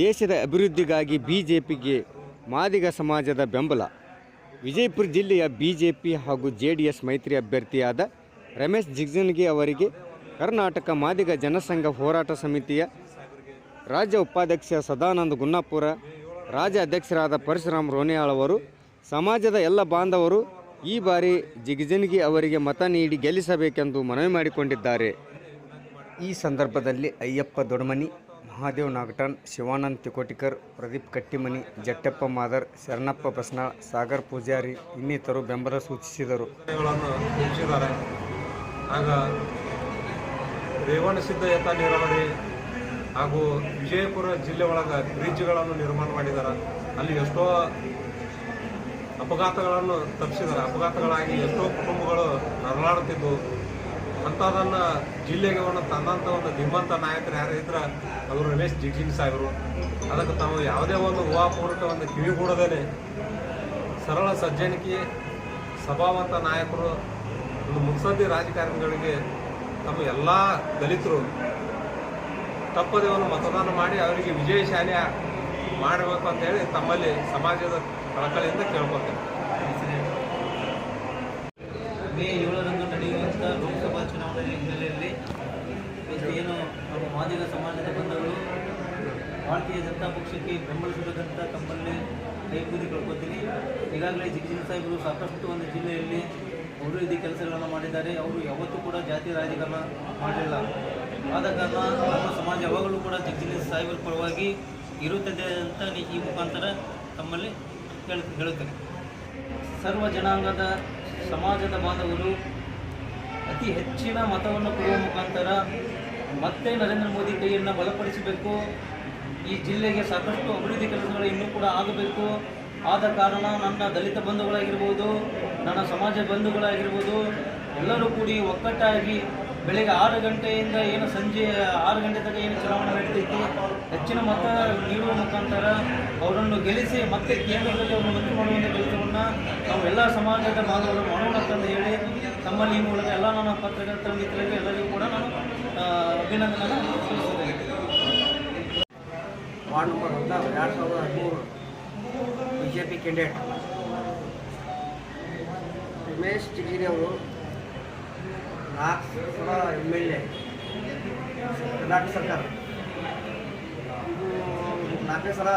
ದೇಶದ ಅಭಿವೃದ್ಧಿಗಾಗಿ B J ಪಿಗೆ ಮಾದಿಗ ಸಮಾಜದ ಬೆಂಬಲ. ವಿಜಯಪುರ ಜಿಲ್ಲೆಯ ಬಿ ಜೆ ಪಿ ಹಾಗೂ ಜೆ ಡಿ ಎಸ್ ಮೈತ್ರಿ ಅಭ್ಯರ್ಥಿಯಾದ ರಮೇಶ್ ಜಿಗ್ಜನ್ಗಿ ಅವರಿಗೆ ಕರ್ನಾಟಕ ಮಾದಿಗ ಜನಸಂಘ ಹೋರಾಟ ಸಮಿತಿಯ ರಾಜ್ಯ ಉಪಾಧ್ಯಕ್ಷ ಸದಾನಂದ ಗುನ್ನಾಪುರ ರಾಜ್ಯ ಅಧ್ಯಕ್ಷರಾದ ಪರಶುರಾಮ್ ರೋನಿಯಾಳ್ ಅವರು, ಸಮಾಜದ ಎಲ್ಲ ಬಾಂಧವರು ಈ ಬಾರಿ ಜಿಗ್ಜನ್ಗಿ ಅವರಿಗೆ ಮತ ನೀಡಿ ಗೆಲ್ಲಿಸಬೇಕೆಂದು ಮನವಿ ಮಾಡಿಕೊಂಡಿದ್ದಾರೆ. ಈ ಸಂದರ್ಭದಲ್ಲಿ ಅಯ್ಯಪ್ಪ ದೊಡಮನಿ ಮಹಾದೇವ್ ನಾಗಟನ್ ಶಿವಾನಂದ್ ತಿಕೋಟಿಕರ್, ಪ್ರದೀಪ್ ಕಟ್ಟಿಮನಿ, ಜಟ್ಟಪ್ಪ ಮಾದರ್, ಶರಣಪ್ಪ ಬಸ್ನಾಳ್, ಸಾಗರ್ ಪೂಜಾರಿ ಇನ್ನಿತರು ಬೆಂಬಲ ಸೂಚಿಸಿದರು. ಆಗ ರೇವಣ ಸಿದ್ಧ ಯಥ ನೀರಾವರಿ ಹಾಗೂ ವಿಜಯಪುರ ಜಿಲ್ಲೆ ಒಳಗೆ ಬ್ರಿಡ್ಜ್ಗಳನ್ನು ನಿರ್ಮಾಣ ಮಾಡಿದ್ದಾರೆ ಅಲ್ಲಿ ಎಷ್ಟೋ ಅಪಘಾತಗಳನ್ನು ತಪ್ಪಿಸಿದ್ದಾರೆ ಅಪಘಾತಗಳಾಗಿ ಎಷ್ಟೋ ಕುಟುಂಬಗಳು ನರಳಾಡುತ್ತಿದ್ದು. ಅಂಥದನ್ನು ಜಿಲ್ಲೆಗೆ ಒಂದು ತಂದಂಥ ಒಂದು ಧೀಮಂತ ನಾಯಕರು ಯಾರು ಇದ್ರೆ ಅವರು ರಮೇಶ್ ಜಿಗ್ಜಿಂಗ್ ಸಾಹೇಬರು. ಅದಕ್ಕೆ ತಾವು ಯಾವುದೇ ಒಂದು ಊಹಾಪೂರ್ವಕ ಒಂದು ಕಿವಿಗೂಡದೇನೆ ಸರಳ ಸಜ್ಜನಿಕೆ, ಸಭಾವಂತ ನಾಯಕರು, ಒಂದು ಮುತ್ಸದ್ದಿ ರಾಜಕಾರಣಿಗಳಿಗೆ ತಮ್ಮ ಎಲ್ಲ ದಲಿತರು ತಪ್ಪದೇ ಒಂದು ಮತದಾನ ಮಾಡಿ ಅವರಿಗೆ ವಿಜಯಶಾಲಿ ಮಾಡಬೇಕು ಅಂತ ಹೇಳಿ ತಮ್ಮಲ್ಲಿ ಸಮಾಜದ ಕಳಕಳಿಯಿಂದ ಕೇಳ್ಕೊತೇನೆ ಮಾದಿಗ ಸಮಾಜದ ಬಂಧುಗಳು, ಭಾರತೀಯ ಜನತಾ ಪಕ್ಷಕ್ಕೆ ಬೆಂಬಲಿಸಬೇಕಂತ ತಮ್ಮಲ್ಲಿ ಕೈ ಬೂದಿ ಕಳ್ಕೊತೀನಿ ಈಗಾಗಲೇ ಜಿಗ್ಜಿನ ಸಾಹೇಬರು ಸಾಕಷ್ಟು ಒಂದು ಜಿಲ್ಲೆಯಲ್ಲಿ ಅಭಿವೃದ್ಧಿ ಕೆಲಸಗಳನ್ನು ಮಾಡಿದ್ದಾರೆ. ಅವರು ಯಾವತ್ತೂ ಕೂಡ ಜಾತಿ ರಾಜಕಾರಣ ಮಾಡಲಿಲ್ಲ. ಆದ ಕಾರಣ ನಮ್ಮ ಸಮಾಜ ಯಾವಾಗಲೂ ಕೂಡ ಜಿಗ್ಜಿನ ಸಾಹೇಬರ ಪರವಾಗಿ ಇರುತ್ತದೆ ಅಂತ ಈ ಮುಖಾಂತರ ತಮ್ಮಲ್ಲಿ ಹೇಳ, ಹೇಳುತ್ತೇನೆ. ಸರ್ವ ಜನಾಂಗದ ಸಮಾಜದ ಬಾಂಧವರು ಅತಿ ಹೆಚ್ಚಿನ ಮತವನ್ನು ಕೊಡುವ ಮುಖಾಂತರ ಮತ್ತೆ ನರೇಂದ್ರ ಮೋದಿ ಕೈಯನ್ನು ಬಲಪಡಿಸಬೇಕು. ಈ ಜಿಲ್ಲೆಗೆ ಸಾಕಷ್ಟು ಅಭಿವೃದ್ಧಿ ಕೆಲಸಗಳು ಇನ್ನೂ ಕೂಡ ಆಗಬೇಕು. ಆದ ಕಾರಣ ನನ್ನ ದಲಿತ ಬಂಧುಗಳಾಗಿರ್ಬೋದು, ನನ್ನ ಸಮಾಜ ಬಂಧುಗಳಾಗಿರ್ಬೋದು, ಎಲ್ಲರೂ ಕೂಡಿ ಒಕ್ಕಟ್ಟಾಗಿ ಬೆಳಗ್ಗೆ ಆರು ಗಂಟೆಯಿಂದ ಏನು ಸಂಜೆ ಆರು ಗಂಟೆ ತನಕ ಏನು ಚುನಾವಣೆ ನಡೀತೈತಿ, ಹೆಚ್ಚಿನ ಮತ ನೀಡುವ ಮುಖಾಂತರ ಅವರನ್ನು ಗೆಲ್ಲಿಸಿ ಮತ್ತೆ ಕೇಂದ್ರದಲ್ಲಿ ಅವರನ್ನು ಮಂತ್ರಿ ಮಾಡುವಂಥ ಕೆಲಸವನ್ನು ನಾವು ಎಲ್ಲ ಸಮಾಜದ ಭಾಗವನ್ನು ಮಾಡೋಣ ಅಂತ ಹೇಳಿ, ತಮ್ಮಲ್ಲಿ ಮೂಲಕ ಎಲ್ಲ ನನ್ನ ಪತ್ರಕರ್ತರ ಮಿತ್ರರಿಗೆ ಎಲ್ಲರಿಗೂ ಕೂಡ ನಾನು ಆ, ಅಭಿನಂದನೆಯನ್ನು ವಾರ್ಡ್ ನಂಬರ್ ಹದಿನಾರು ಎರಡು ಸಾವಿರದ ಹದಿಮೂರು B J P candidate. Ramesh Chigiri ಅವರು ನಾಲ್ಕು ಸಲ ಎಂ ಎಲ್ ಎ ಕರ್ನಾಟಕ ಸರ್ಕಾರ. ನಾಲ್ಕನೇ ಸಲ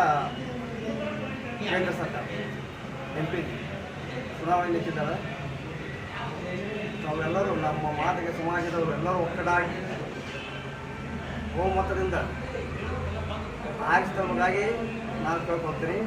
ಕೇಂದ್ರ ಸರ್ಕಾರ ಎಂ ಪಿ ಚುನಾವಣೆ ನಿಂತಿದ್ದಾರೆ. ತಾವೆಲ್ಲರೂ ನಮ್ಮ ಮಾತಿಗೆ ಸಮಾಜದವರು ಎಲ್ಲರೂ ಒಕ್ಕಡಾಗಿ ಬಹುಮತದಿಂದ ಆರಿಸಿದವರಿಗಾಗಿ ನಾನು ಕೇಳ್ಕೊಳ್ತೀನಿ